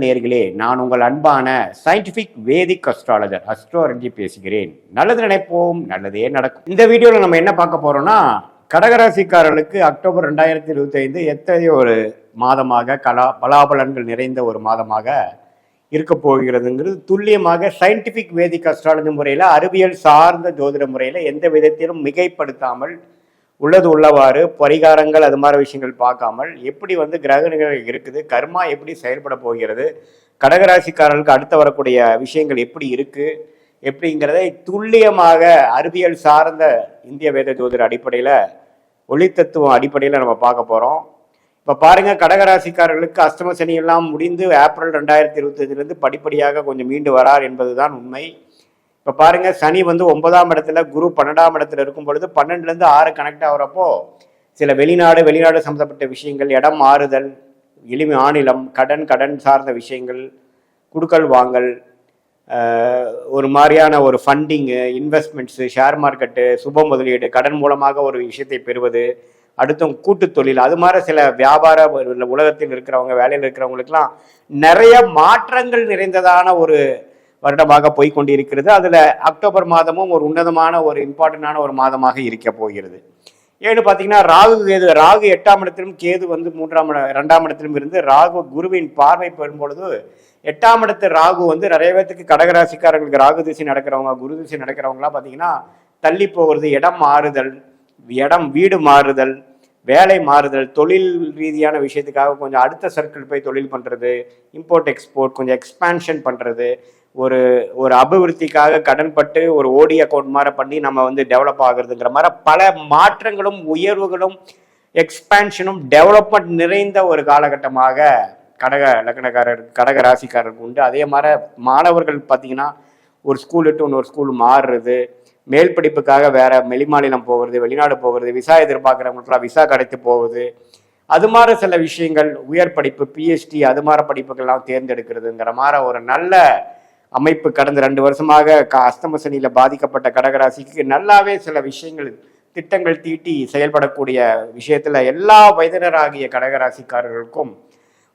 நேர்களே நான் உங்கள் அன்பான சயின்டிபிக் வேதிக் அஸ்ட்ராலஜர் அஸ்ட்ரோலஜி பேசுகிறேன். நல்லது நினைப்போம் நல்லதே நடக்கும். இந்த வீடியோவில் நம்ம என்ன பார்க்க போறோம்னா கடகராசிக்காரர்களுக்கு அக்டோபர் ரெண்டாயிரத்தி இருபத்தி ஐந்து எத்தகைய ஒரு மாதமாக கலா பலாபலன்கள் நிறைந்த ஒரு மாதமாக இருக்க போகிறதுங்கிறது துல்லியமாக சயின்டிபிக் வேதிக் அஸ்ட்ராலஜி முறையில் அறிவியல் சார்ந்த ஜோதிட முறையில் எந்த விதத்திலும் மிகைப்படுத்தாமல் உள்ளது உள்ளவாறு பரிகாரங்கள் அது மாதிரி விஷயங்கள் பார்க்காமல் எப்படி வந்து கிரகணிகள் இருக்குது கர்மா எப்படி செயல்பட போகிறது கடகராசிக்காரர்களுக்கு அடுத்து வரக்கூடிய விஷயங்கள் எப்படி இருக்கு எப்படிங்கிறதை துல்லியமாக அறிவியல் சார்ந்த இந்திய வேத ஜோதிட அடிப்படையில் ஒளித்தத்துவம் அடிப்படையில் நம்ம பார்க்க போகிறோம் இப்போ பாருங்க கடகராசிக்காரர்களுக்கு அஷ்டம சனி எல்லாம் முடிந்து ஏப்ரல் ரெண்டாயிரத்தி இருபத்தஞ்சிலிருந்து படிப்படியாக கொஞ்சம் மீண்டு வரார் என்பதுதான் உண்மை. இப்போ பாருங்க சனி வந்து ஒன்பதாம் இடத்துல குரு பன்னெண்டாம் இடத்துல இருக்கும் பொழுது பன்னெண்டுலேருந்து ஆறு கனெக்ட் ஆகிறப்போ சில வெளிநாடு வெளிநாடு சம்மந்தப்பட்ட விஷயங்கள் இடம் மாறுதல் எளிமை ஆநிலம் கடன் கடன் சார்ந்த விஷயங்கள் குடுக்கல் வாங்கல் ஒரு மாதிரியான ஒரு ஃபண்டிங்கு இன்வெஸ்ட்மெண்ட்ஸு ஷேர் மார்க்கெட்டு சுப முதலீடு கடன் மூலமாக ஒரு விஷயத்தை பெறுவது அடுத்தும் கூட்டு தொழில் அது மாதிரி சில வியாபார உலகத்தில் இருக்கிறவங்க வேலையில் இருக்கிறவங்களுக்கெல்லாம் நிறைய மாற்றங்கள் நிறைந்ததான ஒரு வருடமாக போய் கொண்டிருக்கிறது அதில் அக்டோபர் மாதமும் ஒரு உன்னதமான ஒரு இம்பார்ட்டண்டான ஒரு மாதமாக இருக்க போகிறது. ஏன்னு பார்த்தீங்கன்னா ராகு கேது ராகு எட்டாம் இடத்திலும் கேது வந்து மூன்றாம் இட ரெண்டாம் இடத்திலும் இருந்து ராகு குருவின் பார்வை பெறும் பொழுது எட்டாம் இடத்து ராகு வந்து நிறைய பேர்த்துக்கு கடகராசிக்காரங்களுக்கு ராகு திசை நடக்கிறவங்க குரு திசை நடக்கிறவங்களாம் பார்த்தீங்கன்னா தள்ளி போகிறது இடம் மாறுதல் இடம் வீடு மாறுதல் வேலை மாறுதல் தொழில் ரீதியான விஷயத்துக்காக கொஞ்சம் அடுத்த சர்க்கிள் போய் தொழில் பண்ணுறது இம்போர்ட் எக்ஸ்போர்ட் கொஞ்சம் எக்ஸ்பான்ஷன் பண்ணுறது ஒரு ஒரு அபிவிருத்திக்காக கடன்பட்டு ஒரு ஓடி அக்கௌண்ட் மாதிரி பண்ணி நம்ம வந்து டெவலப் ஆகுறதுங்கிற மாதிரி பல மாற்றங்களும் உயர்வுகளும் எக்ஸ்பேன்ஷனும் டெவலப்மெண்ட் நிறைந்த ஒரு காலகட்டமாக கடக லக்னக்காரர் கடக ராசிக்காரருக்கு உண்டு. அதே மாதிரி மாணவர்கள் பார்த்தீங்கன்னா ஒரு ஸ்கூல் விட்டு இன்னொரு ஸ்கூல் மாறுறது மேல் படிப்புக்காக வேற வெளிமாநிலம் போகிறது வெளிநாடு போகிறது விசா எதிர்பார்க்குறவங்களுக்குலாம் விசா கிடைத்து போகுது. அது மாதிரி சில விஷயங்கள் உயர் படிப்பு பிஹெச்டி அது மாதிரி படிப்புகள்லாம் தேர்ந்தெடுக்கிறதுங்கிற மாதிரி ஒரு நல்ல அமைப்பு கடந்த ரெண்டு வருஷமாக க அஸ்தம பாதிக்கப்பட்ட கடகராசிக்கு நல்லாவே சில விஷயங்கள் திட்டங்கள் தீட்டி செயல்படக்கூடிய விஷயத்தில் எல்லா வயதினராகிய கடகராசிக்காரர்களுக்கும்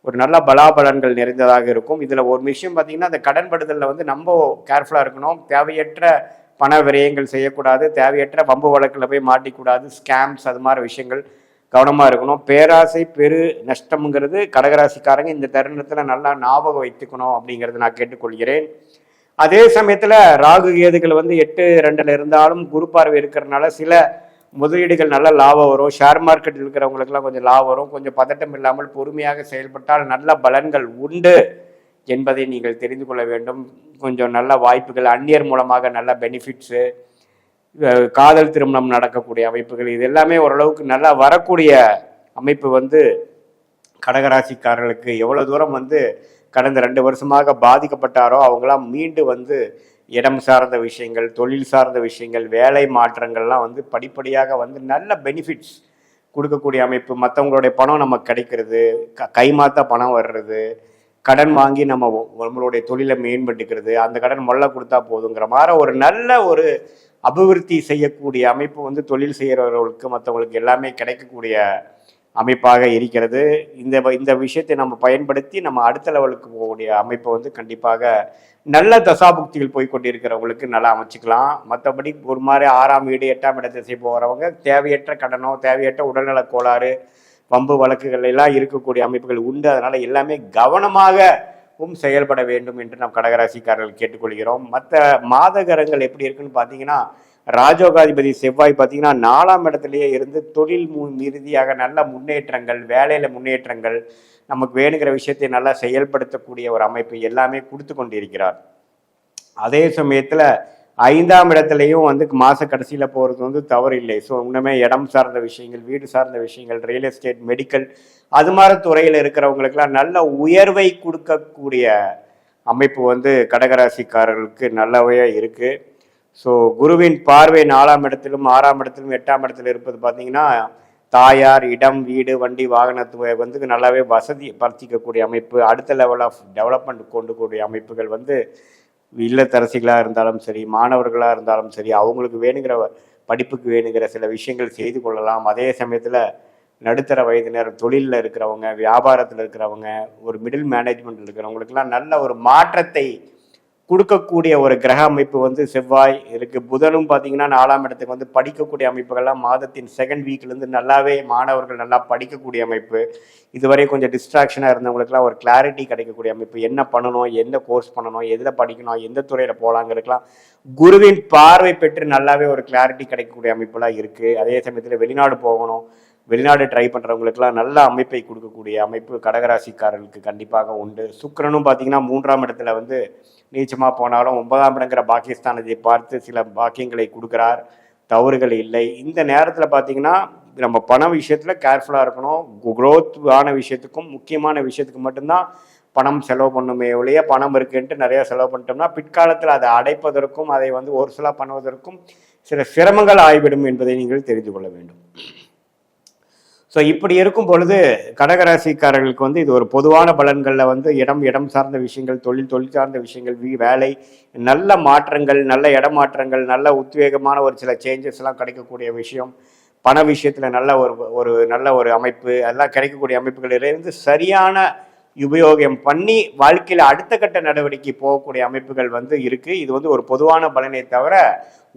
ஒரு நல்ல பலாபலன்கள் நிறைந்ததாக இருக்கும். இதில் ஒரு விஷயம் பார்த்தீங்கன்னா அந்த கடன்படுதலில் வந்து நம்ம கேர்ஃபுல்லாக இருக்கணும். தேவையற்ற பண விரயங்கள் செய்யக்கூடாது. தேவையற்ற வம்பு வழக்கில் போய் மாட்டிக்கூடாது. ஸ்கேம்ஸ் அது மாதிரி விஷயங்கள். கவனமாக இருக்கணும். பேராசை பெரு நஷ்டம்ங்கிறது கடகராசிக்காரங்க இந்த தருணத்தில் நல்லா ஞாபகம் வைத்துக்கணும் அப்படிங்கிறத நான் கேட்டுக்கொள்கிறேன். அதே சமயத்தில் ராகு கேதுகள் வந்து எட்டு ரெண்டில் இருந்தாலும் குரு பார்வை இருக்கிறதுனால சில முதலீடுகள் நல்ல லாபம் வரும். ஷேர் மார்க்கெட்டில் இருக்கிறவங்களுக்குலாம் கொஞ்சம் லாபம் வரும். கொஞ்சம் பதட்டம் இல்லாமல் பொறுமையாக செயல்பட்டால் நல்ல பலன்கள் உண்டு என்பதை நீங்கள் தெரிந்து கொள்ள வேண்டும். கொஞ்சம் நல்ல வாய்ப்புகள் அந்நியர் மூலமாக நல்ல பெனிஃபிட்ஸு காதல் திருமணம் நடக்கக்கூடிய அமைப்புகள் இது எல்லாமே ஓரளவுக்கு நல்லா வரக்கூடிய அமைப்பு வந்து கடகராசிக்காரர்களுக்கு எவ்வளோ தூரம் வந்து கடந்த ரெண்டு வருஷமாக பாதிக்கப்பட்டாரோ அவங்களாம் மீண்டு வந்து இடம் சார்ந்த விஷயங்கள் தொழில் சார்ந்த விஷயங்கள் வேலை மாற்றங்கள்லாம் வந்து படிப்படியாக வந்து நல்ல பெனிஃபிட்ஸ் கொடுக்கக்கூடிய அமைப்பு. மற்றவங்களுடைய பணம் நமக்கு கிடைக்கிறது க கைமாத்த பணம் வர்றது கடன் வாங்கி நம்ம நம்மளுடைய தொழிலை மேம்பட்டுக்கிறது அந்த கடன் மொல்ல கொடுத்தா போதுங்கிற மாதிரி ஒரு நல்ல ஒரு அபிவிருத்தி செய்யக்கூடிய அமைப்பு வந்து தொழில் செய்கிறவர்களுக்கு மற்றவங்களுக்கு எல்லாமே கிடைக்கக்கூடிய அமைப்பாக இருக்கிறது. இந்த வ- இந்த விஷயத்தை நம்ம பயன்படுத்தி நம்ம அடுத்த லெவலுக்கு போகக்கூடிய அமைப்பை வந்து கண்டிப்பாக நல்ல தசாபுக்திகள் போய் கொண்டிருக்கிறவங்களுக்கு நல்லா அமைச்சுக்கலாம். மற்றபடி ஒரு மாதிரி ஆறாம் வீடு எட்டாம் இட திசை போகிறவங்க தேவையற்ற கடனோ தேவையற்ற உடல்நலக் கோளாறு பம்பு வழக்குகள் எல்லாம் இருக்கக்கூடிய அமைப்புகள் உண்டு. அதனால எல்லாமே கவனமாக கவனமாகவும் செயல்பட வேண்டும் என்று நாம் கடகராசிக்காரர்கள் கேட்டுக்கொள்கிறோம். மற்ற மாதகரங்கள் எப்படி இருக்குன்னு பார்த்தீங்கன்னா ராஜோகாதிபதி செவ்வாய் பார்த்தீங்கன்னா நாலாம் இடத்துலயே இருந்து தொழில் மு- ரீதியாக நல்ல முன்னேற்றங்கள் வேலையில முன்னேற்றங்கள் நமக்கு வேணுங்கிற விஷயத்தை நல்லா செயல்படுத்தக்கூடிய ஒரு அமைப்பு எல்லாமே கொடுத்து கொண்டிருக்கிறார். அதே சமயத்தில் ஐந்தாம் இடத்துலையும் வந்து மாச கடைசியில் போகிறது வந்து தவறு இல்லை ஸோ இன்னுமே இடம் சார்ந்த விஷயங்கள் வீடு சார்ந்த விஷயங்கள் ரியல் எஸ்டேட் மெடிக்கல் அது மாதிரி துறையில் இருக்கிறவங்களுக்கெல்லாம் நல்ல உயர்வை கொடுக்கக்கூடிய அமைப்பு வந்து கடகராசிக்காரர்களுக்கு நல்லாவே இருக்குது ஸோ குருவின் பார்வை நாலாம் இடத்திலும் ஆறாம் இடத்திலும் எட்டாம் இடத்துல இருப்பது பார்த்தீங்கன்னா தாயார் இடம் வீடு வண்டி வாகனத்துவ வந்து நல்லாவே வசதி படுத்திக்கக்கூடிய அமைப்பு அடுத்த லெவல் ஆஃப் டெவலப்மெண்ட் கொண்டு கூடிய அமைப்புகள் வந்து இல்லத்தரசிகளாக இருந்தாலும் சரி மாணவர்களாக இருந்தாலும் சரி அவங்களுக்கு வேணுங்கிற படிப்புக்கு வேணுங்கிற சில விஷயங்கள் செய்து கொள்ளலாம். அதே சமயத்தில் நடுத்தர வயதினர் தொழிலில் இருக்கிறவங்க வியாபாரத்தில் இருக்கிறவங்க ஒரு மிடில் மேனேஜ்மெண்ட் இருக்கிறவங்களுக்கெல்லாம் நல்ல ஒரு மாற்றத்தை கொடுக்கக்கூடிய ஒரு கிரக அமைப்பு வந்து செவ்வாய் இருக்கு. புதனும் பார்த்தீங்கன்னா நாலாம் இடத்துக்கு வந்து படிக்கக்கூடிய அமைப்புகள்லாம் மாதத்தின் செகண்ட் வீக்லேருந்து நல்லாவே மாணவர்கள் நல்லா படிக்கக்கூடிய அமைப்பு. இதுவரை கொஞ்சம் டிஸ்ட்ராக்ஷனாக இருந்தவங்களுக்குலாம் ஒரு கிளாரிட்டி கிடைக்கக்கூடிய அமைப்பு. என்ன பண்ணணும் எந்த கோர்ஸ் பண்ணணும் எதில் படிக்கணும் எந்த துறையில் போகலாங்கிறதுக்கெல்லாம் குருவின் பார்வை பெற்று நல்லாவே ஒரு கிளாரிட்டி கிடைக்கக்கூடிய அமைப்புலாம் இருக்குது அதே சமயத்தில் வெளிநாடு போகணும் வெளிநாடு ட்ரை பண்ணுறவங்களுக்குலாம் நல்ல அமைப்பை கொடுக்கக்கூடிய அமைப்பு கடகராசிக்காரர்களுக்கு கண்டிப்பாக உண்டு. சுக்கரனும் பார்த்தீங்கன்னா மூன்றாம் இடத்துல வந்து நீச்சமாக போனாலும் ஒன்பதாம் இடங்கிற பாகிஸ்தானத்தை பார்த்து சில பாக்கியங்களை கொடுக்குறார். தவறுகள் இல்லை. இந்த நேரத்தில் பார்த்தீங்கன்னா நம்ம பண விஷயத்தில் கேர்ஃபுல்லாக இருக்கணும். குரோத் ஆன விஷயத்துக்கும் முக்கியமான விஷயத்துக்கு மட்டும்தான் பணம் செலவு பண்ணுமே ஒழிய பணம் இருக்குன்ட்டு நிறையா செலவு பண்ணிட்டோம்னா பிற்காலத்தில் அதை அடைப்பதற்கும் அதை வந்து ஒரு சில பண்ணுவதற்கும் சில சிரமங்கள் ஆகிவிடும் என்பதை நீங்கள் தெரிந்து கொள்ள வேண்டும். ஸோ இப்படி இருக்கும் பொழுது கடகராசிக்காரர்களுக்கு வந்து இது ஒரு பொதுவான பலன்களில் வந்து இடம் இடம் சார்ந்த விஷயங்கள் தொழில் தொழில் சார்ந்த விஷயங்கள் வீ வேலை நல்ல மாற்றங்கள் நல்ல இடமாற்றங்கள் நல்ல உத்வேகமான ஒரு சில சேஞ்சஸ்லாம் கிடைக்கக்கூடிய விஷயம். பண விஷயத்தில் நல்ல ஒரு ஒரு நல்ல ஒரு அமைப்பு அதெல்லாம் கிடைக்கக்கூடிய அமைப்புகளிலிருந்து சரியான உபயோகம் பண்ணி வாழ்க்கையில் அடுத்த கட்ட நடவடிக்கை போகக்கூடிய அமைப்புகள் வந்து இருக்குது இது வந்து ஒரு பொதுவான பலனை தவிர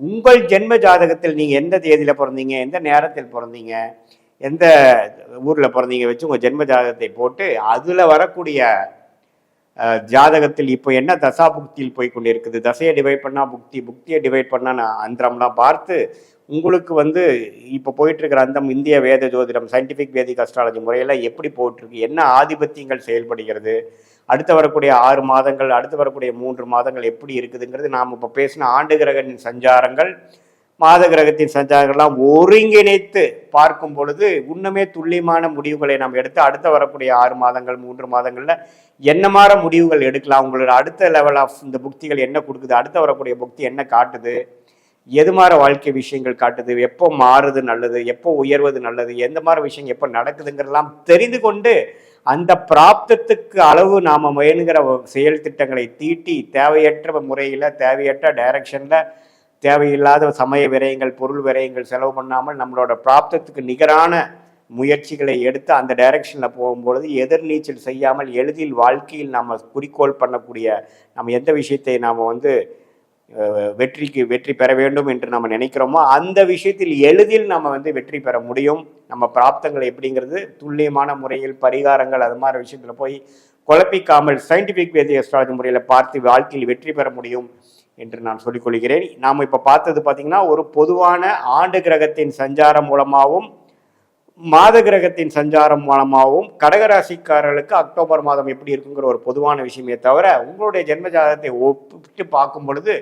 உங்கள் ஜென்ம ஜாதகத்தில் நீங்கள் எந்த தேதியில் பிறந்தீங்க எந்த நேரத்தில் பிறந்தீங்க எந்த ஊரில் பிறந்தீங்க வச்சு உங்கள் ஜென்ம ஜாதகத்தை போட்டு அதில் வரக்கூடிய ஜாதகத்தில் இப்போ என்ன தசா புக்தியில் போய் கொண்டிருக்குது? தசையை டிவைட் பண்ணால் புக்தி புக்தியை டிவைட் பண்ணால் நான் அந்தரம்லாம் பார்த்து உங்களுக்கு வந்து இப்போ போயிட்டுருக்கிற அந்த இந்திய வேத ஜோதிடம் சயின்டிஃபிக் வேதிக் அஸ்ட்ராலஜி முறையில் எப்படி போயிட்டுருக்கு? என்ன ஆதிபத்தியங்கள் செயல்படுகிறது? அடுத்து வரக்கூடிய ஆறு மாதங்கள் அடுத்து வரக்கூடிய மூன்று மாதங்கள் எப்படி இருக்குதுங்கிறது நாம் இப்போ பேசின ஆண்டு கிரகத்தின் சஞ்சாரங்கள் மாத கிரகத்தின் சஞ்சாரங்கள்லாம் ஒருங்கிணைத்து பார்க்கும் பொழுது இன்னுமே துல்லியமான முடிவுகளை நாம் எடுத்து அடுத்த வரக்கூடிய ஆறு மாதங்கள் மூன்று மாதங்களில் என்ன மாதிரி முடிவுகள் எடுக்கலாம் உங்களோட அடுத்த லெவல் ஆஃப் இந்த புக்திகள் என்ன கொடுக்குது அடுத்த வரக்கூடிய புக்தி என்ன காட்டுது எது மாதிரி வாழ்க்கை விஷயங்கள் காட்டுது எப்போ மாறுது நல்லது எப்போ உயர்வது நல்லது எந்த மாதிரி விஷயம் எப்போ நடக்குதுங்கிறதெல்லாம் தெரிந்து கொண்டு அந்த பிராப்தத்துக்கு அளவு நாம் முயலுங்கிற செயல் திட்டங்களை தீட்டி தேவையற்ற முறையில் தேவையற்ற டைரக்ஷனில் தேவையில்லாத சமய விரயங்கள் பொருள் விரயங்கள் செலவு பண்ணாமல் நம்மளோட பிராப்தத்துக்கு நிகரான முயற்சிகளை எடுத்து அந்த டைரக்ஷனில் போகும்பொழுது எதிர்நீச்சல் செய்யாமல் எளிதில் வாழ்க்கையில் நம்ம குறிக்கோள் பண்ணக்கூடிய நம்ம எந்த விஷயத்தை நாம் வந்து வெற்றிக்கு வெற்றி பெற வேண்டும் என்று நம்ம நினைக்கிறோமோ அந்த விஷயத்தில் எளிதில் நம்ம வந்து வெற்றி பெற முடியும். நம்ம பிராப்தங்கள் எப்படிங்கிறது துல்லியமான முறையில் பரிகாரங்கள் அது மாதிரி விஷயத்தில் போய் குழப்பிக்காமல் சயின்டிஃபிக் வேதி அஸ்ட்ராலஜி முறையில் பார்த்து வாழ்க்கையில் வெற்றி பெற முடியும். என்று நான் சொல்லிக்கொள்கிறேன். நாம் இப்போ பார்த்தது பார்த்திங்கன்னா ஒரு பொதுவான ஆண்டு கிரகத்தின் சஞ்சாரம் மூலமாகவும் மாத கிரகத்தின் சஞ்சாரம் மூலமாகவும் கடகராசிக்காரர்களுக்கு அக்டோபர் மாதம் எப்படி இருக்குங்கிற ஒரு பொதுவான விஷயமே தவிர உங்களுடைய ஜென்ம ஜாதகத்தை ஒப்பிட்டு பார்க்கும் பொழுது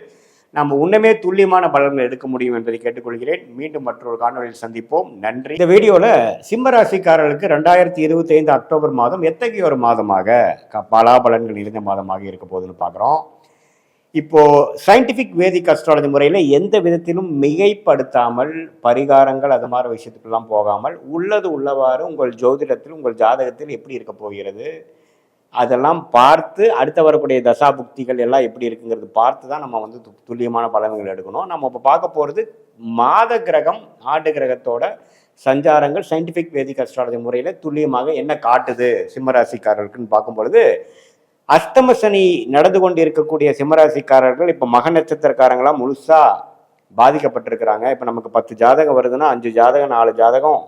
நாம் உன்னுமே துல்லியமான பலன்கள் எடுக்க முடியும் என்பதை கேட்டுக்கொள்கிறேன். மீண்டும் மற்றொரு காணொலியில் சந்திப்போம். நன்றி. இந்த வீடியோவில் சிம்மராசிக்காரர்களுக்கு ரெண்டாயிரத்தி இருபத்தி ஐந்து அக்டோபர் மாதம் எத்தகைய ஒரு மாதமாக பலா பலன்கள் இருந்த மாதமாக இருக்க போகுதுன்னு பார்க்குறோம். இப்போ சயின்டிஃபிக் வேதிக் அஸ்ட்ராலஜி முறையில் எந்த விதத்திலும் மிகைப்படுத்தாமல் பரிகாரங்கள் அது மாதிரி விஷயத்துக்கெல்லாம் போகாமல் உள்ளது உள்ளவாறு உங்கள் ஜோதிடத்தில் உங்கள் ஜாதகத்தில் எப்படி இருக்க போகிறது? அதெல்லாம் பார்த்து அடுத்த வரக்கூடிய தசா புக்திகள் எல்லாம் எப்படி இருக்குங்கிறது பார்த்து தான் நம்ம வந்து துல்லியமான பலன்கள் எடுக்கணும். நம்ம இப்போ பார்க்க போகிறது மாத கிரகம் ஆண்டு கிரகத்தோட சஞ்சாரங்கள் சயின்டிஃபிக் வேதிக் அஸ்ட்ராலஜி முறையில் துல்லியமாக என்ன காட்டுது? சிம்மராசிக்காரர்களுக்குன்னு பார்க்கும் பொழுது அஸ்தம சனி நடந்து கொண்டு இருக்கக்கூடிய சிம்மராசிக்காரர்கள் இப்போ மக நட்சத்திரக்காரங்களாம் முழுசா பாதிக்கப்பட்டிருக்கிறாங்க. இப்போ நமக்கு பத்து ஜாதகம் வருதுன்னா அஞ்சு ஜாதகம் நாலு ஜாதகம்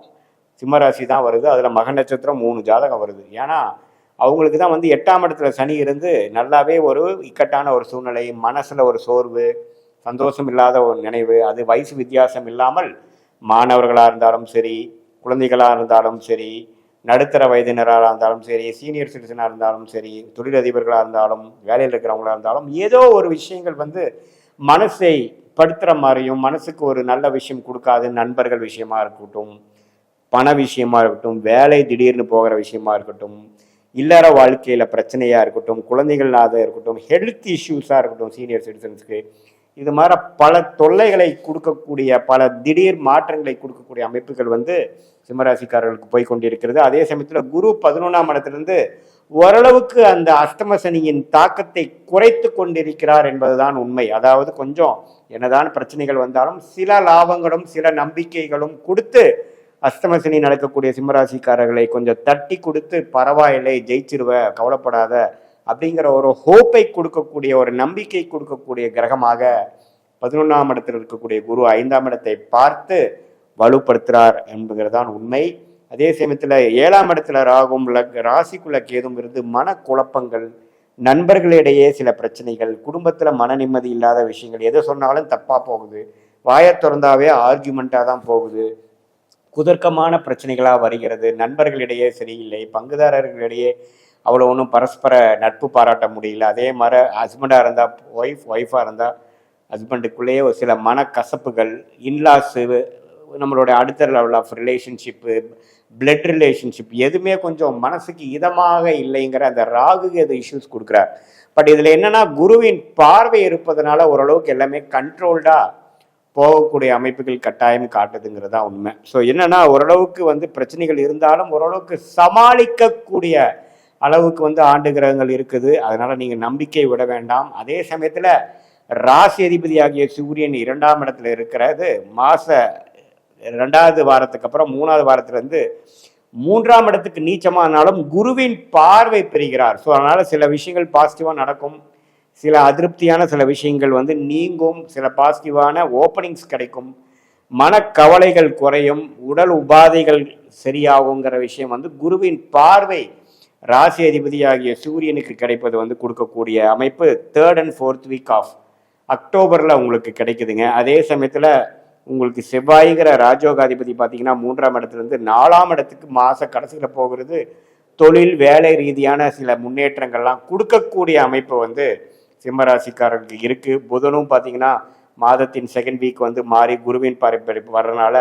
சிம்மராசி தான் வருது. அதில் மக நட்சத்திரம் மூணு ஜாதகம் வருது. ஏன்னா அவங்களுக்கு தான் வந்து எட்டாம் இடத்துல சனி இருந்து நல்லாவே ஒரு இக்கட்டான ஒரு சூழ்நிலை மனசில் ஒரு சோர்வு சந்தோஷம் இல்லாத ஒரு நினைவு அது வயசு வித்தியாசம் இல்லாமல் மாணவர்களாக இருந்தாலும் சரி குழந்தைகளாக இருந்தாலும் சரி நடுத்தர வயதினராக இருந்தாலும் சரி சீனியர் சிட்டிசனாக இருந்தாலும் சரி தொழிலதிபர்களாக இருந்தாலும் வேலையில் இருக்கிறவங்களா இருந்தாலும் ஏதோ ஒரு விஷயங்கள் வந்து மனசை படுத்துகிற மாதிரியும் மனசுக்கு ஒரு நல்ல விஷயம் கொடுக்காது நண்பர்கள் விஷயமா இருக்கட்டும் பண விஷயமா இருக்கட்டும் வேலை திடீர்னு போகிற விஷயமா இருக்கட்டும் இல்லற வாழ்க்கையில் பிரச்சனையாக இருக்கட்டும் குழந்தைகளாக இருக்கட்டும் ஹெல்த் இஷ்யூஸாக இருக்கட்டும் சீனியர் சிட்டிசன்ஸ்க்கு இது மாதிரி பல தொல்லைகளை கொடுக்கக்கூடிய பல திடீர் மாற்றங்களை கொடுக்கக்கூடிய அமைப்புகள் வந்து சிம்மராசிக்காரர்களுக்கு போய் கொண்டிருக்கிறது. அதே சமயத்தில் குரு பதினொன்றாம் இடத்திலிருந்து ஓரளவுக்கு அந்த அஷ்டம சனியின் தாக்கத்தை குறைத்து கொண்டிருக்கிறார் என்பதுதான் உண்மை. அதாவது கொஞ்சம் என்னதான் பிரச்சனைகள் வந்தாலும் சில லாபங்களும் சில நம்பிக்கைகளும் கொடுத்து அஸ்தமசனி நடக்கக்கூடிய சிம்மராசிக்காரர்களை கொஞ்சம் தட்டி கொடுத்து பரவாயில்லை ஜெயிச்சிருவ கவலைப்படாத அப்படிங்கிற ஒரு ஹோப்பை கொடுக்கக்கூடிய ஒரு நம்பிக்கை கொடுக்கக்கூடிய கிரகமாக பதினொன்றாம் இடத்தில் இருக்கக்கூடிய குரு ஐந்தாம் இடத்தை பார்த்து வலுப்படுத்துகிறார் என்பதுதான் உண்மை. அதே சமயத்தில் ஏழாம் இடத்துல ராகும் லக் ராசிக்குள்ள கேதும் இருந்து மனக்குழப்பங்கள் நண்பர்களிடையே சில பிரச்சனைகள் குடும்பத்தில் மன நிம்மதி இல்லாத விஷயங்கள் எதை சொன்னாலும் தப்பாக போகுது. வாயை திறந்தாவே ஆர்கியூமெண்ட்டாக தான் போகுது. குதர்க்கமான பிரச்சனைகளாக வருகிறது. நண்பர்களிடையே சரியில்லை பங்குதாரர்களிடையே அவ்வளோ ஒன்றும் பரஸ்பர நட்பு பாராட்ட முடியல. அதே மாதிரி ஹஸ்பண்டாக இருந்தால் ஒய்ஃப் ஒய்ஃபாக இருந்தால் ஹஸ்பண்டுக்குள்ளேயே ஒரு சில மனக்கசப்புகள் இன்லாஸு நம்மளுடைய அடுத்த level of relationship blood relationship எதுவுமே கொஞ்சம் மனசுக்கு இதமாக இல்லைங்கிற அந்த ராகு எது இஷ்யூஸ் கொடுக்குறார். பட் இதில் என்னென்னா குருவின் பார்வை இருப்பதனால ஓரளவுக்கு எல்லாமே கண்ட்ரோல்டாக போகக்கூடிய அமைப்புகள் கட்டாயம் காட்டுதுங்கிறது தான் உண்மை. ஸோ என்னென்னா ஓரளவுக்கு வந்து பிரச்சனைகள் இருந்தாலும் ஓரளவுக்கு சமாளிக்கக்கூடிய அளவுக்கு வந்து ஆண்டு கிரகங்கள் இருக்குது. அதனால நீங்கள் நம்பிக்கை விட வேண்டாம். அதே சமயத்தில் ராசி அதிபதி ஆகிய சூரியன் இரண்டாம் இடத்துல இருக்கிறது மாச ரெண்டாவது வாரத்துக்கு அப்புறம் மூணாவது வாரத்துலேருந்து மூன்றாம் இடத்துக்கு நீச்சமானாலும் குருவின் பார்வை பெறுகிறார். ஸோ அதனால் சில விஷயங்கள் பாசிட்டிவாக நடக்கும். சில அதிருப்தியான சில விஷயங்கள் வந்து நீங்கும். சில பாசிட்டிவான ஓப்பனிங்ஸ் கிடைக்கும். மனக்கவலைகள் குறையும். உடல் உபாதைகள் சரியாகுங்கிற விஷயம் வந்து குருவின் பார்வை ராசி அதிபதியாகிய சூரியனுக்கு கிடைப்பது வந்து கொடுக்கக்கூடிய அமைப்பு third and fourth week of அக்டோபரில் உங்களுக்கு கிடைக்குதுங்க. அதே சமயத்தில் உங்களுக்கு செவ்வாய்கிற ராஜோகாதிபதி பார்த்தீங்கன்னா மூன்றாம் இடத்துலேருந்து நாலாம் இடத்துக்கு மாத கடைசியில் போகிறது. தொழில் வேலை ரீதியான சில முன்னேற்றங்கள்லாம் கொடுக்கக்கூடிய அமைப்பு வந்து சிம்மராசிக்காரர்களுக்கு இருக்குது புதனும் பார்த்தீங்கன்னா மாதத்தின் செகண்ட் வீக் வந்து மாறி குருவின் பரப்பரிப்பு வர்றதுனால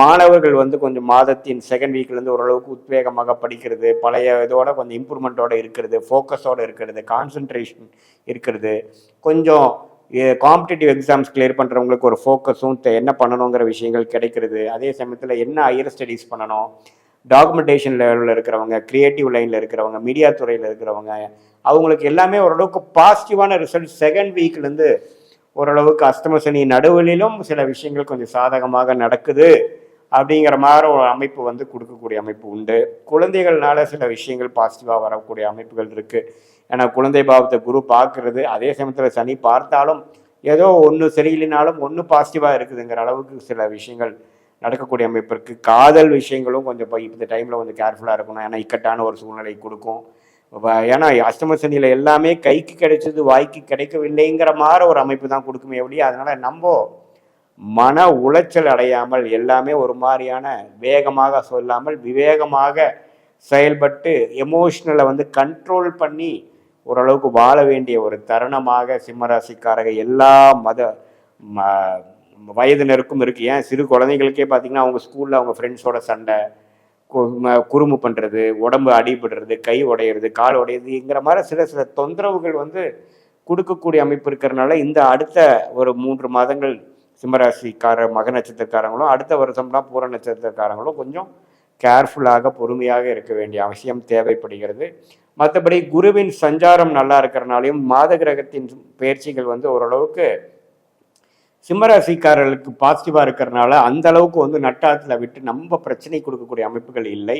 மாணவர்கள் வந்து கொஞ்சம் மாதத்தின் செகண்ட் வீக்லேருந்து ஓரளவுக்கு உத்வேகமாக படிக்கிறது பழைய இதோட கொஞ்சம் இம்ப்ரூவ்மெண்ட்டோட இருக்கிறது ஃபோக்கஸோடு இருக்கிறது கான்சன்ட்ரேஷன் இருக்கிறது. கொஞ்சம் காம்படிட்டிவ் எக்ஸாம்ஸ் கிளியர் பண்ணுறவங்களுக்கு ஒரு ஃபோக்கஸும் என்ன பண்ணணுங்கிற விஷயங்கள் கிடைக்கிறது. அதே சமயத்தில் என்ன ஹையர் ஸ்டடீஸ் பண்ணணும்? டாக்குமெண்டேஷன் லெவலில் இருக்கிறவங்க க்ரியேட்டிவ் லைனில் இருக்கிறவங்க மீடியா துறையில் இருக்கிறவங்க அவங்களுக்கு எல்லாமே ஓரளவுக்கு பாசிட்டிவான ரிசல்ட் செகண்ட் வீக்லேருந்து ஓரளவுக்கு அஸ்தமசனி நடுவிலும் சில விஷயங்கள் கொஞ்சம் சாதகமாக நடக்குது. அப்படிங்கிற மாதிரி ஒரு அமைப்பு வந்து கொடுக்கக்கூடிய அமைப்பு உண்டு. குழந்தைகள்னால சில விஷயங்கள் பாசிட்டிவாக வரக்கூடிய அமைப்புகள் இருக்குது ஏன்னா குழந்தை பாவத்தை குரு பார்க்கறது அதே சமயத்தில் சனி பார்த்தாலும் ஏதோ ஒன்று சரியில்லைனாலும் ஒன்று பாசிட்டிவாக இருக்குதுங்கிற அளவுக்கு சில விஷயங்கள் நடக்கக்கூடிய அமைப்பு இருக்குது காதல் விஷயங்களும் கொஞ்சம் இப்போ இந்த டைமில் கொஞ்சம் கேர்ஃபுல்லாக இருக்கணும். ஏன்னா இக்கட்டான ஒரு சூழ்நிலை கொடுக்கும். ஏன்னா அஷ்டம சனியில் எல்லாமே கைக்கு கிடைச்சது வாய்க்கு கிடைக்கவில்லைங்கிற மாதிரி ஒரு அமைப்பு தான் கொடுக்குமே எப்படி அதனால் நம்ம மன உளைச்சல் அடையாமல் எல்லாமே ஒரு மாதிரியான வேகமாக சொல்லாமல் விவேகமாக செயல்பட்டு எமோஷ்னலை வந்து கண்ட்ரோல் பண்ணி ஓரளவுக்கு வாழ வேண்டிய ஒரு தருணமாக சிம்மராசிக்காரக எல்லா மத ம- வயதினருக்கும் இருக்குது ஏன்? சிறு குழந்தைகளுக்கே பார்த்தீங்கன்னா அவங்க ஸ்கூலில் அவங்க ஃப்ரெண்ட்ஸோட சண்டை கு- ம- குறும்பு பண்ணுறது உடம்பு அடிபடுறது கை உடையிறது கால் உடையிறதுங்கிற மாதிரி சில சில தொந்தரவுகள் வந்து கொடுக்கக்கூடிய அமைப்பு இருக்கிறனால இந்த அடுத்த ஒரு மூன்று மாதங்கள் சிம்மராசிக்கார மக நட்சத்திரக்காரங்களும் அடுத்த வருஷம்லாம் பூர நட்சத்திரக்காரங்களும் கொஞ்சம் கேர்ஃபுல்லாக பொறுமையாக இருக்க வேண்டிய அவசியம் தேவைப்படுகிறது. மற்றபடி குருவின் சஞ்சாரம் நல்லா இருக்கிறனாலையும் மாத கிரகத்தின் பயிற்சிகள் வந்து ஓரளவுக்கு சிம்மராசிக்காரர்களுக்கு பாசிட்டிவாக இருக்கிறனால அந்த அளவுக்கு வந்து நட்டாத்தில் விட்டு நம்ம பிரச்சனை கொடுக்கக்கூடிய அமைப்புகள் இல்லை.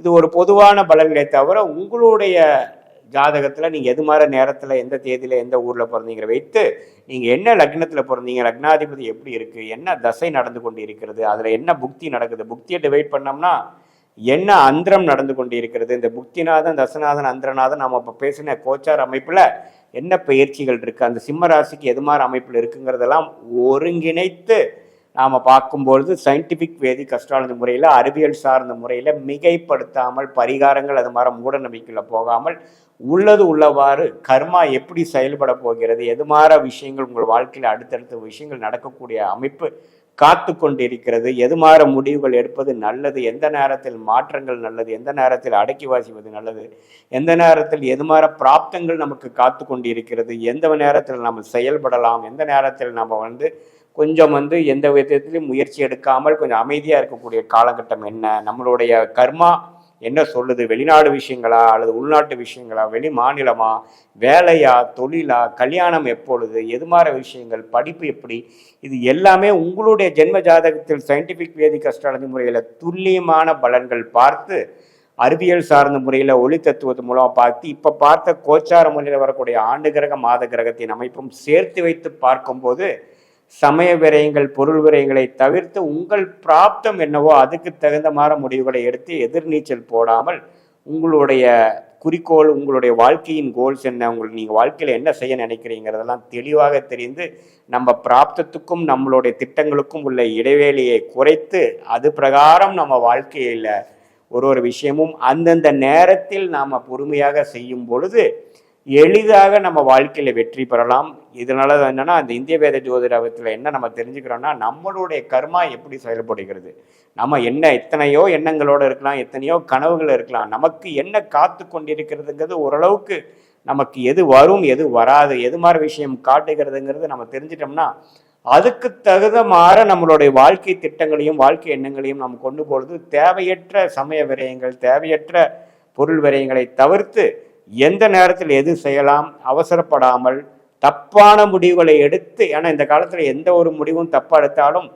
இது ஒரு பொதுவான பலன்களை தவிர உங்களுடைய ஜாதகத்தில் நீங்கள் எது மாதிரி நேரத்தில் எந்த தேதியில் எந்த ஊரில் பிறந்தீங்கிற வைத்து நீங்கள் என்ன லக்னத்தில் பிறந்தீங்க லக்னாதிபதி எப்படி இருக்குது என்ன தசை நடந்து கொண்டு இருக்கிறது அதில் என்ன புக்தி நடக்குது புக்தியை டிவைட் பண்ணோம்னா என்ன அந்திரம் நடந்து கொண்டு இருக்கிறது இந்த புக்திநாதன் தசநாதன் அந்திரநாதன் நம்ம இப்போ பேசின கோச்சார் அமைப்பில் என்ன பயிற்சிகள் இருக்குது அந்த சிம்ம ராசிக்கு எது மாதிரி அமைப்பில் இருக்குங்கிறதெல்லாம் ஒருங்கிணைத்து நாம் பார்க்கும்பொழுது சயின்டிஃபிக் வேதி கஸ்ட்ராலஜி முறையில் அறிவியல் சார்ந்த முறையில் மிகைப்படுத்தாமல் பரிகாரங்கள் அது மாதிரி மூட நம்பிக்கையில் போகாமல் உள்ளது உள்ளவாறு கர்மா எப்படி செயல்பட போகிறது எது மாதிரி விஷயங்கள் உங்கள் வாழ்க்கையில் அடுத்தடுத்த விஷயங்கள் நடக்கக்கூடிய அமைப்பு காத்து கொண்டிருக்கிறது எது மாதிரி முடிவுகள் எடுப்பது நல்லது எந்த நேரத்தில் மாற்றங்கள் நல்லது எந்த நேரத்தில் அடக்கி வாசிப்பது நல்லது எந்த நேரத்தில் எது மாதிரி பிராப்தங்கள் நமக்கு காத்து கொண்டிருக்கிறது எந்த நேரத்தில் நாம் செயல்படலாம் எந்த நேரத்தில் நம்ம வந்து கொஞ்சம் வந்து எந்த விதத்திலையும் முயற்சி எடுக்காமல் கொஞ்சம் அமைதியாக இருக்கக்கூடிய காலகட்டம் என்ன? நம்மளுடைய கர்மா என்ன சொல்லுது? வெளிநாடு விஷயங்களா அல்லது உள்நாட்டு விஷயங்களா? வெளி மாநிலமா? வேலையா? தொழிலா? கல்யாணம் எப்பொழுது? எது மாதிரி விஷயங்கள்? படிப்பு எப்படி? இது எல்லாமே உங்களுடைய ஜென்ம ஜாதகத்தில் சயின்டிஃபிக் வேதிக் அஸ்ட்ராலஜி முறையில் துல்லியமான பலன்கள் பார்த்து அறிவியல் சார்ந்த முறையில் ஒளி தத்துவத்து மூலம் பார்த்து இப்போ பார்த்த கோச்சார முறையில் வரக்கூடிய ஆண்டு கிரக மாத கிரகத்தின் அமைப்பும் சேர்த்து வைத்து பார்க்கும்போது சமய விரயங்கள் பொருள் விரயங்களை தவிர்த்து உங்கள் பிராப்தம் என்னவோ அதுக்கு தகுந்த மாதிரி முடிவுகளை எடுத்து எதிர்நீச்சல் போடாமல் உங்களுடைய குறிக்கோள் உங்களுடைய வாழ்க்கையின் கோல்ஸ் என்ன உங்களுக்கு நீங்கள் வாழ்க்கையில் என்ன செய்ய நினைக்கிறீங்கிறதெல்லாம் தெளிவாக தெரிந்து நம்ம பிராப்தத்துக்கும் நம்மளுடைய திட்டங்களுக்கும் உள்ள இடைவேளியை குறைத்து அது பிரகாரம் நம்ம வாழ்க்கையில் ஒரு ஒரு விஷயமும் அந்தந்த நேரத்தில் நாம் பொறுமையாக செய்யும் பொழுது எளிதாக நம்ம வாழ்க்கையில் வெற்றி பெறலாம். இதனால என்னன்னா அந்த இந்திய வேத ஜோதிடத்தில் என்ன நம்ம தெரிஞ்சுக்கிறோம்னா நம்மளுடைய கர்மா எப்படி செயல்படுகிறது? நம்ம என்ன எத்தனையோ எண்ணங்களோடு இருக்கலாம் எத்தனையோ கனவுகள் இருக்கலாம். நமக்கு என்ன காத்து கொண்டிருக்கிறதுங்கிறது ஓரளவுக்கு நமக்கு எது வரும் எது வராது எது மாதிரி விஷயம் காட்டுகிறதுங்கிறது நம்ம தெரிஞ்சிட்டோம்னா அதுக்கு தகுந்த மாற நம்மளுடைய வாழ்க்கை திட்டங்களையும் வாழ்க்கை எண்ணங்களையும் நம்ம கொண்டு போகிறது தேவையற்ற சமய விரயங்கள் தேவையற்ற பொருள் விரயங்களை தவிர்த்து எந்த நேரத்தில் எது செய்யலாம் அவசரப்படாமல் தப்பான முடிவுகளை எடுத்து ஏன்னா இந்த காலத்தில் எந்த ஒரு முடிவும் தப்பாக எடுத்தாலும்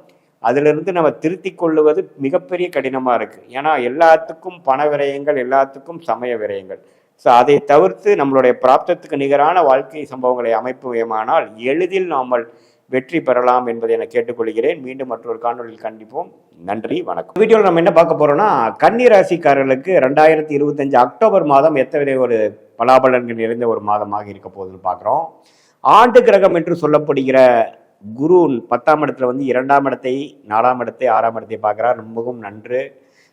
அதிலிருந்து நம்ம திருத்தி கொள்ளுவது மிகப்பெரிய கடினமாக இருக்குது ஏன்னா எல்லாத்துக்கும் பண விரயங்கள் எல்லாத்துக்கும் சமய விரயங்கள். ஸோ அதை தவிர்த்து நம்மளுடைய பிராப்தத்துக்கு நிகரான வாழ்க்கை சம்பவங்களை அமைப்புவேமானால் எளிதில் நாமல் வெற்றி பெறலாம் என்பதை என கேட்டுக்கொள்கிறேன். மீண்டும் மற்றொரு காணொலியில் கண்டிப்போம். நன்றி வணக்கம். வீடியோவில் நம்ம என்ன பார்க்க போறோம்னா கன்னி ராசிக்காரர்களுக்கு ரெண்டாயிரத்தி இருபத்தஞ்சு அக்டோபர் மாதம் எத்தனை ஒரு பலாபலன்கள் நிறைந்த ஒரு மாதமாக இருக்க போகுதுன்னு பார்க்குறோம். ஆண்டு கிரகம் என்று சொல்லப்படுகிற குரு பத்தாம் இடத்துல வந்து இரண்டாம் இடத்தை நாலாம் இடத்தை ஆறாம் இடத்தை பார்க்குறார். ரொம்பவும் நன்று.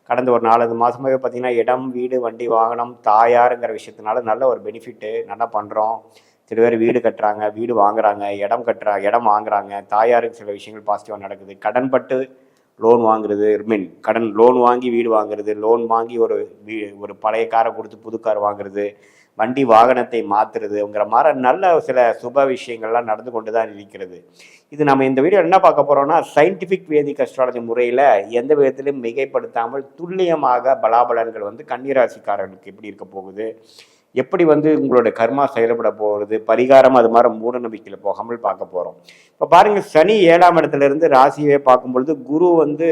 கடந்த ஒரு நாலு மாதமாகவே பார்த்தீங்கன்னா இடம் வீடு வண்டி வாகனம் தாயாருங்கிற விஷயத்தினால நல்ல ஒரு பெனிஃபிட்டு நல்லா பண்ணுறோம் சில பேர் வீடு கட்டுறாங்க வீடு வாங்குறாங்க இடம் கட்டுறா இடம் வாங்குறாங்க. தாயாருக்கு சில விஷயங்கள் பாசிட்டிவாக நடக்குது. கடன் பட்டு லோன் வாங்குறது மீன் கடன் லோன் வாங்கி வீடு வாங்குறது லோன் வாங்கி ஒரு வீ ஒரு பழைய காரை கொடுத்து புது கார் வாங்குறது வண்டி வாகனத்தை மாற்றுறதுங்கிற மாதிரி நல்ல சில சுப விஷயங்கள்லாம் நடந்து கொண்டு தான் இருக்கிறது. இது நம்ம இந்த வீடியோ என்ன பார்க்க போகிறோம்னா சயின்டிஃபிக் வேதிக் அஸ்ட்ராலஜி முறையில் எந்த விதத்திலும் மிகைப்படுத்தாமல் துல்லியமாக பலாபலன்கள் வந்து கன்னிராசிக்காரர்களுக்கு எப்படி இருக்க போகுது? எப்படி வந்து உங்களோட கர்மா செயல்பட போகிறது பரிகாரம் அது மாதிரி மூட நம்பிக்கையில் போகாமல் பார்க்க போகிறோம் இப்போ பாருங்கள் சனி ஏழாம் இடத்துல இருந்து ராசியை பார்க்கும் பொழுது குரு வந்து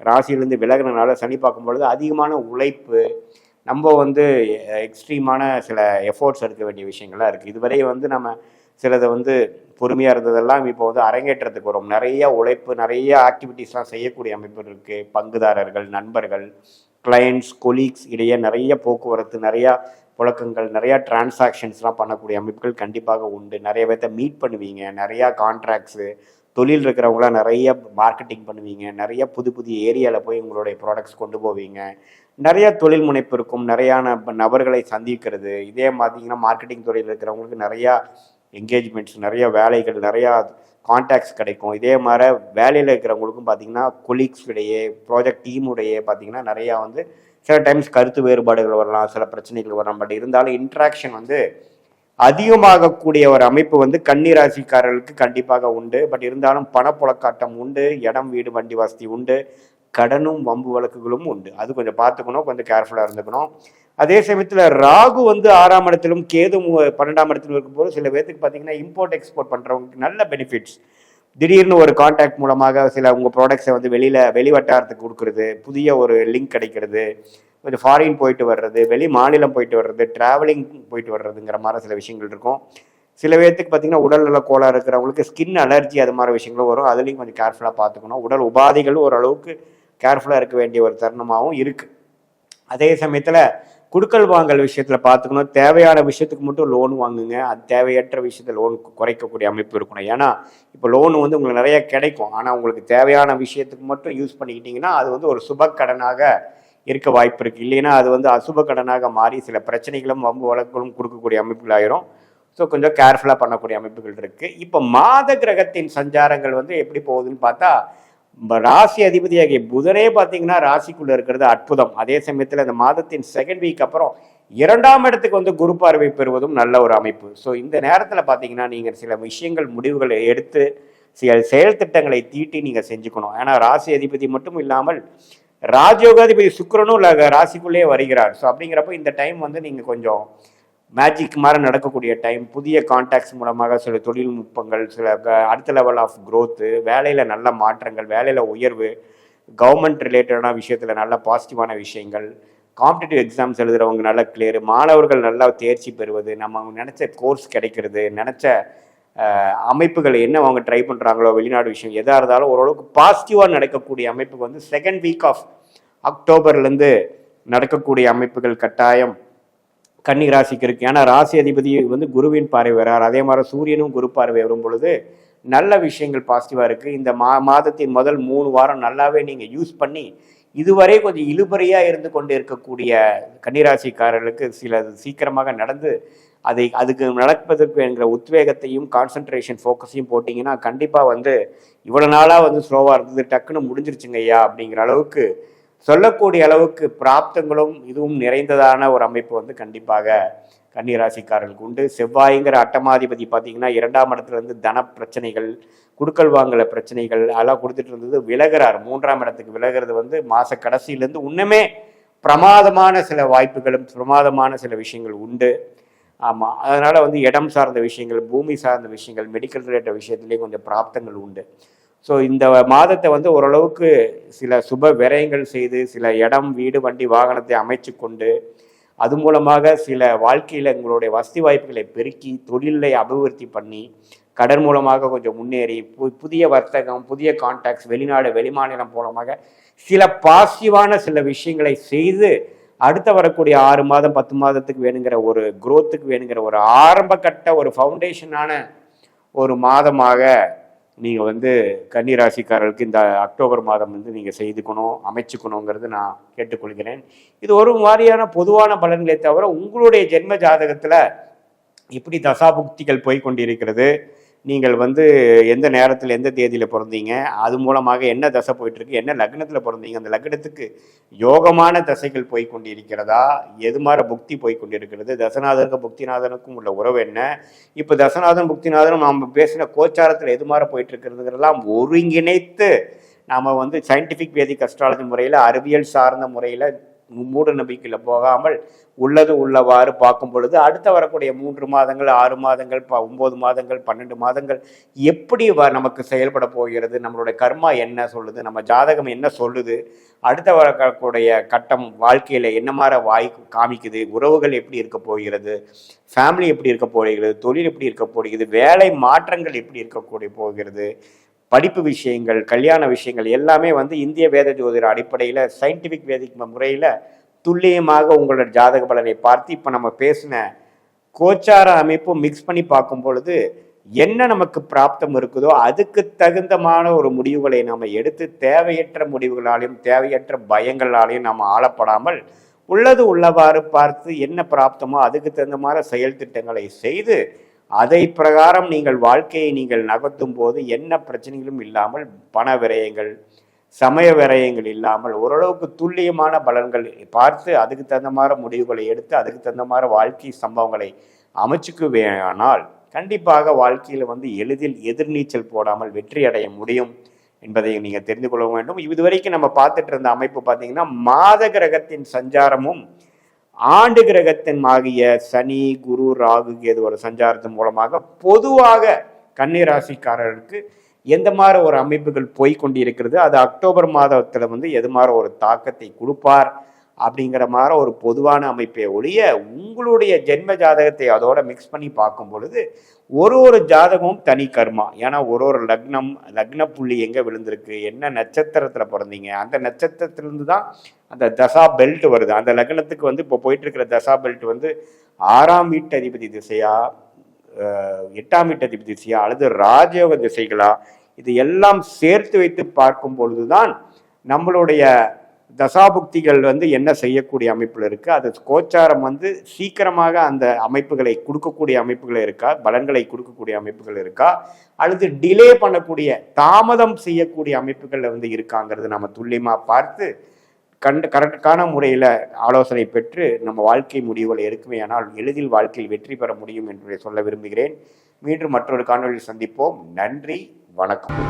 ராசியிலேருந்து விலகினால சனி பார்க்கும் பொழுது அதிகமான உழைப்பு நம்ம வந்து எக்ஸ்ட்ரீமான சில எஃபோர்ட்ஸ் எடுக்க வேண்டிய விஷயங்கள்லாம் இருக்குது இதுவரை வந்து நம்ம சிலதை வந்து பொறுமையாக இருந்ததெல்லாம் இப்போ வந்து அரங்கேற்றத்துக்கு வரும். நிறைய உழைப்பு நிறைய ஆக்டிவிட்டீஸ்லாம் செய்யக்கூடிய அமைப்பு இருக்குது பங்குதாரர்கள் நண்பர்கள் கிளையண்ட்ஸ் கொலீக்ஸ் இடையே நிறைய போக்குவரத்து நிறையா புழக்கங்கள் நிறையா டிரான்சாக்ஷன்ஸ்லாம் பண்ணக்கூடிய அமைப்புகள் கண்டிப்பாக உண்டு. நிறைய பேர்த்த மீட் பண்ணுவீங்க. நிறையா கான்ட்ராக்ட்ஸு தொழில் இருக்கிறவங்களாம் நிறைய மார்க்கெட்டிங் பண்ணுவீங்க. நிறைய புது புது ஏரியாவில் போய் உங்களுடைய ப்ராடக்ட்ஸ் கொண்டு போவீங்க. நிறைய தொழில் முனைப்பு இருக்கும். நிறையா நபர்களை சந்திக்கிறது. இதே பார்த்தீங்கன்னா மார்க்கெட்டிங் துறையில் இருக்கிறவங்களுக்கு நிறையா என்கேஜ்மெண்ட்ஸ் நிறைய வேலைகள் நிறையா கான்டாக்ட்ஸ் கிடைக்கும். இதே மாதிரி வேலையில் இருக்கிறவங்களுக்கும் பார்த்தீங்கன்னா கொலீக்ஸ் இடையே ப்ராஜெக்ட் டீம் உடையே பார்த்தீங்கன்னா நிறையா வந்து சில டைம்ஸ் கருத்து வேறுபாடுகள் வரலாம் சில பிரச்சனைகள் வரலாம். பட் இருந்தாலும் இன்ட்ராக்ஷன் வந்து அதிகமாகக்கூடிய ஒரு அமைப்பு வந்து கன்னிராசிக்காரர்களுக்கு கண்டிப்பாக உண்டு. பட் இருந்தாலும் பணப்புழக்காட்டம் உண்டு இடம் வீடு வண்டி வசதி உண்டு கடனும் வம்பு வழக்குகளும் உண்டு. அது கொஞ்சம் பார்த்துக்கணும் கொஞ்சம் கேர்ஃபுல்லாக இருந்துக்கணும். அதே சமயத்தில் ராகு வந்து ஆறாம் இடத்திலும் கேது பன்னெண்டாம் இடத்திலும் இருக்கும்போது சில பேர்த்துக்கு பார்த்தீங்கன்னா இம்போர்ட் எக்ஸ்போர்ட் பண்ணுறவங்களுக்கு நல்ல பெனிஃபிட்ஸ் திடீர்னு ஒரு காண்டாக்ட் மூலமாக சில உங்கள் ப்ராடக்ட்ஸை வந்து வெளியில் வெளி வட்டாரத்துக்கு கொடுக்குறது புதிய ஒரு லிங்க் கிடைக்கிறது கொஞ்சம் ஃபாரின் போயிட்டு வர்றது வெளி மாநிலம் போயிட்டு வர்றது ட்ராவலிங் போயிட்டு வர்றதுங்கிற மாதிரி சில விஷயங்கள் இருக்கும். சில பேர்த்துக்கு பார்த்தீங்கன்னா உடல்நல கோளாறு இருக்கிறவங்களுக்கு ஸ்கின் அலர்ஜி அது மாதிரி விஷயங்களும் வரும். அதுலேயும் கொஞ்சம் கேர்ஃபுல்லாக பார்த்துக்கணும் உடல் உபாதைகள் ஓரளவுக்கு கேர்ஃபுல்லாக இருக்க வேண்டிய ஒரு தருணமாகவும் இருக்குது அதே சமயத்தில் குடுக்கல் வாங்கல் விஷயத்தில் பார்த்துக்கணும் தேவையான விஷயத்துக்கு மட்டும் லோன் வாங்குங்க. அது தேவையற்ற விஷயத்தை லோன் குறைக்கக்கூடிய அமைப்பு இருக்கணும். ஏன்னா இப்போ லோன் வந்து உங்களுக்கு நிறைய கிடைக்கும். ஆனால் உங்களுக்கு தேவையான விஷயத்துக்கு மட்டும் யூஸ் பண்ணிக்கிட்டிங்கன்னா அது வந்து ஒரு சுப கடனாக இருக்க வாய்ப்பு இருக்குது இல்லைன்னா அது வந்து அசுப கடனாக மாறி சில பிரச்சனைகளும் வம்பு வழக்குகளும் கொடுக்கக்கூடிய அமைப்புகளாயிரும் ஸோ கொஞ்சம் கேர்ஃபுல்லாக பண்ணக்கூடிய அமைப்புகள் இருக்குது இப்போ மாத கிரகத்தின் சஞ்சாரங்கள் வந்து எப்படி போகுதுன்னு பார்த்தா ராசி அதிபதியாகிய புதனே பார்த்தீங்கன்னா ராசிக்குள்ளே இருக்கிறது அற்புதம். அதே சமயத்தில் இந்த மாதத்தின் செகண்ட் வீக் அப்புறம் இரண்டாம் இடத்துக்கு வந்து குரு பார்வை பெறுவதும் நல்ல ஒரு அமைப்பு. ஸோ இந்த நேரத்தில் பார்த்தீங்கன்னா நீங்கள் சில விஷயங்கள் முடிவுகளை எடுத்து சில செயல் திட்டங்களை தீட்டி நீங்கள் செஞ்சுக்கணும். ஏன்னா ராசி அதிபதி மட்டும் இல்லாமல் ராஜயோகாதிபதி சுக்கரனும் ராசிக்குள்ளேயே வருகிறார். ஸோ அப்படிங்கிறப்ப இந்த டைம் வந்து நீங்கள் கொஞ்சம் மேஜிக் மாதிரி நடக்கக்கூடிய டைம் புதிய கான்டாக்ட்ஸ் மூலமாக சில தொழில்நுட்பங்கள் சில அடுத்த லெவல் ஆஃப் க்ரோத்து வேலையில் நல்ல மாற்றங்கள் வேலையில் உயர்வு கவர்மெண்ட் ரிலேட்டடான விஷயத்தில் நல்ல பாசிட்டிவான விஷயங்கள் காம்படிட்டிவ் எக்ஸாம்ஸ் எழுதுகிறவங்க நல்ல கிளியர் மாணவர்கள் நல்லா தேர்ச்சி பெறுவது நம்ம அவங்க நினச்ச கோர்ஸ் கிடைக்கிறது நினச்ச அமைப்புகள் என்ன அவங்க ட்ரை பண்ணுறாங்களோ வெளிநாடு விஷயம் எதாக இருந்தாலும் ஓரளவுக்கு பாசிட்டிவாக நடக்கக்கூடிய அமைப்புக்கு வந்து செகண்ட் வீக் ஆஃப் அக்டோபர்லேருந்து நடக்கக்கூடிய அமைப்புகள் கட்டாயம். கன்னி ராசிக்கு இருக்கு. ஏன்னா ராசி அதிபதி வந்து குருவின் பார்வை வரார். அதே மாதிரி சூரியனும் குரு பார்வை வரும் பொழுது நல்ல விஷயங்கள் பாசிட்டிவாக இருக்குது இந்த மா மாதத்தின் முதல் மூணு வாரம் நல்லாவே நீங்கள் யூஸ் பண்ணி இதுவரை கொஞ்சம் இழுபறியாக இருந்து கொண்டு இருக்கக்கூடிய கன்னிராசிக்காரர்களுக்கு சில சீக்கிரமாக நடந்து அதை அதுக்கு நடப்பதற்கு என்கிற உத்வேகத்தையும் கான்சன்ட்ரேஷன் ஃபோக்கஸையும் போட்டிங்கன்னா கண்டிப்பாக வந்து இவ்வளோ நாளாக வந்து ஸ்லோவாக இருந்தது டக்குன்னு முடிஞ்சிருச்சுங்க ஐயா அப்படிங்கிற அளவுக்கு சொல்லக்கூடிய அளவுக்கு பிராப்தங்களும் இதுவும் நிறைந்ததான ஒரு அமைப்பு வந்து கண்டிப்பாக கன்னிராசிக்காரர்களுக்கு உண்டு. செவ்வாய்ங்கிற அட்டமாதிபதி பார்த்தீங்கன்னா இரண்டாம் இடத்துல இருந்து தன பிரச்சனைகள் குடுக்கல் வாங்கல பிரச்சனைகள் அதெல்லாம் கொடுத்துட்டு இருந்தது. விலகிறார். மூன்றாம் இடத்துக்கு விலகிறது வந்து மாத கடைசியிலேருந்து இன்னுமே பிரமாதமான சில வாய்ப்புகளும் பிரமாதமான சில விஷயங்கள் உண்டு. ஆமாம் அதனால் வந்து இடம் சார்ந்த விஷயங்கள் பூமி சார்ந்த விஷயங்கள் மெடிக்கல் ரிலேட்டட் விஷயத்துலேயும் கொஞ்சம் பிராப்தங்கள் உண்டு. ஸோ இந்த மாதத்தை வந்து ஓரளவுக்கு சில சுப விரயங்கள் செய்து சில இடம் வீடு வண்டி வாகனத்தை அமைச்சு கொண்டு அது மூலமாக சில வாழ்க்கையில் உங்களுடைய வசதி வாய்ப்புகளை பெருக்கி தொழிலை அபிவிருத்தி பண்ணி கடன் மூலமாக கொஞ்சம் முன்னேறி பு- புதிய வர்த்தகம் புதிய கான்டாக்ட்ஸ் வெளிநாடு வெளிமாநிலம் மூலமாக சில பாசிட்டிவான சில விஷயங்களை செய்து அடுத்த வரக்கூடிய ஆறு மாதம் பத்து மாதத்துக்கு வேணுங்கிற ஒரு குரோத்துக்கு வேணுங்கிற ஒரு ஆரம்ப கட்ட ஒரு ஃபவுண்டேஷனான ஒரு மாதமாக நீங்கள் வந்து கன்னி ராசிக்காரர்களுக்கு இந்த அக்டோபர் மாதம் வந்து நீங்கள் செய்துக்கணும் அமைச்சுக்கணுங்கிறது நான் கேட்டுக்கொள்கிறேன். இது ஒரு மாதிரியான பொதுவான பலன்களை தவிர உங்களுடைய ஜென்ம ஜாதகத்தில் இப்படி தசாபுக்திகள் போய்கொண்டிருக்கிறது நீங்கள் வந்து எந்த நேரத்தில் எந்த தேதியில் பிறந்தீங்க அது மூலமாக என்ன தசை போயிட்டுருக்கு என்ன லக்னத்தில் பிறந்தீங்க அந்த லக்னத்துக்கு யோகமான தசைகள் போய் கொண்டிருக்கிறதா? எது மாதிரி புக்தி போய் கொண்டிருக்கிறது? தசநாதனுக்கும் புக்திநாதனுக்கும் உள்ள உறவு என்ன? இப்போ தசநாதன் புக்திநாதனும் நாம் பேசின கோச்சாரத்தில் எது மாதிரி போயிட்டு இருக்கிறதுங்கிறதெல்லாம் ஒருங்கிணைத்து நாம் வந்து சயின்டிஃபிக் வேதிக் அஸ்ட்ராலஜி முறையில் அறிவியல் சார்ந்த முறையில் மூட நம்பிக்கையில் போகாமல் உள்ளது உள்ளவாறு பார்க்கும் பொழுது அடுத்த வரக்கூடிய மூன்று மாதங்கள் ஆறு மாதங்கள் ப ஒம்பது மாதங்கள் பன்னெண்டு மாதங்கள் எப்படி வ நமக்கு செயல்பட போகிறது நம்மளுடைய கர்மா என்ன சொல்லுது நம்ம ஜாதகம் என்ன சொல்லுது அடுத்த வரக்கூடிய கட்டம் வாழ்க்கையில் என்ன மாதிரி வாய் காமிக்குது உறவுகள் எப்படி இருக்க போகிறது ஃபேமிலி எப்படி இருக்க போகிறது தொழில் எப்படி இருக்க போகிறது வேலை மாற்றங்கள் எப்படி இருக்கக்கூடிய போகிறது படிப்பு விஷயங்கள் கல்யாண விஷயங்கள் எல்லாமே வந்து இந்திய வேத ஜோதிட அடிப்படையில் சயின்டிஃபிக் வேதிக் முறையில் துல்லியமாக உங்களோட ஜாதக பலனை பார்த்து இப்போ நம்ம பேசின கோச்சார அமைப்பும் மிக்ஸ் பண்ணி பார்க்கும் பொழுது என்ன நமக்கு பிராப்தம் இருக்குதோ அதுக்கு தகுந்தமான ஒரு முடிவுகளை நாம் எடுத்து தேவையற்ற முடிவுகளாலையும் தேவையற்ற பயங்களாலையும் நாம் ஆளப்படாமல் உள்ளது உள்ளவாறு பார்த்து என்ன பிராப்தமோ அதுக்கு தகுந்த மாதிரி செயல் திட்டங்களை செய்து அதை பிரகாரம் நீங்கள் வாழ்க்கையை நீங்கள் நகர்த்தும் போது என்ன பிரச்சனைகளும் இல்லாமல் பண விரயங்கள் சமய விரயங்கள் இல்லாமல் ஓரளவுக்கு துல்லியமான பலன்கள் பார்த்து அதுக்கு தகுந்த மாதிரி முடிவுகளை எடுத்து அதுக்கு தகுந்த மாதிரி வாழ்க்கை சம்பவங்களை அமைச்சுக்குவேயானால் கண்டிப்பாக வாழ்க்கையில் வந்து எளிதில் எதிர்நீச்சல் போடாமல் வெற்றி அடைய முடியும் என்பதை நீங்கள் தெரிந்து கொள்ள வேண்டும். இதுவரைக்கும் நம்ம பார்த்துட்டு இருந்த அமைப்பு பார்த்தீங்கன்னா மாத கிரகத்தின் சஞ்சாரமும் ஆண்டு கிரகத்தின் ஆகிய சனி குரு ராகு கேது ஒரு சஞ்சாரத்தின் மூலமாக பொதுவாக கன்னிராசிக்காரர்களுக்கு எந்த மாதிரி ஒரு அமைப்புகள் போய் கொண்டிருக்கிறது அது அக்டோபர் மாதத்தில் வந்து எது மாதிரி ஒரு தாக்கத்தை கொடுப்பார் அப்படிங்கிற மாதிரி ஒரு பொதுவான அமைப்பை ஒழிய உங்களுடைய ஜென்ம ஜாதகத்தை அதோட மிக்ஸ் பண்ணி பார்க்கும் பொழுது ஒரு ஒரு ஜாதகமும் தனி கர்மா. ஏன்னா ஒரு ஒரு லக்னம் லக்ன புள்ளி எங்கே விழுந்திருக்கு என்ன நட்சத்திரத்தில் பிறந்தீங்க அந்த நட்சத்திரத்திலிருந்து தான் அந்த தசா பெல்ட் வருது. அந்த லக்னத்துக்கு வந்து இப்போ போயிட்டு இருக்கிற தசா பெல்ட் வந்து ஆறாம் வீட்டு அதிபதி திசையா எட்டாம் வீட்டு அதிபதி திசையா அல்லது ராஜயோக திசைகளா இது எல்லாம் சேர்த்து வைத்து பார்க்கும் பொழுதுதான் நம்மளுடைய தசாபுக்திகள் வந்து என்ன செய்யக்கூடிய அமைப்பில் இருக்கு. அது கோச்சாரம் வந்து சீக்கிரமாக அந்த அமைப்புகளை கொடுக்கக்கூடிய அமைப்புகள் இருக்கா? பலன்களை கொடுக்கக்கூடிய அமைப்புகள் இருக்கா? அல்லது டிலே பண்ணக்கூடிய தாமதம் செய்யக்கூடிய அமைப்புகளில் வந்து இருக்காங்கிறது நம்ம துல்லியமாக பார்த்து கண்டு கரெக்டான முறையில் ஆலோசனை பெற்று நம்ம வாழ்க்கை முடிவுகளை எடுக்குமேயானால் எளிதில் வாழ்க்கையில் வெற்றி பெற முடியும் என்று சொல்ல விரும்புகிறேன். மீண்டும் மற்றொரு காணொலியில் சந்திப்போம். நன்றி. வணக்கம்.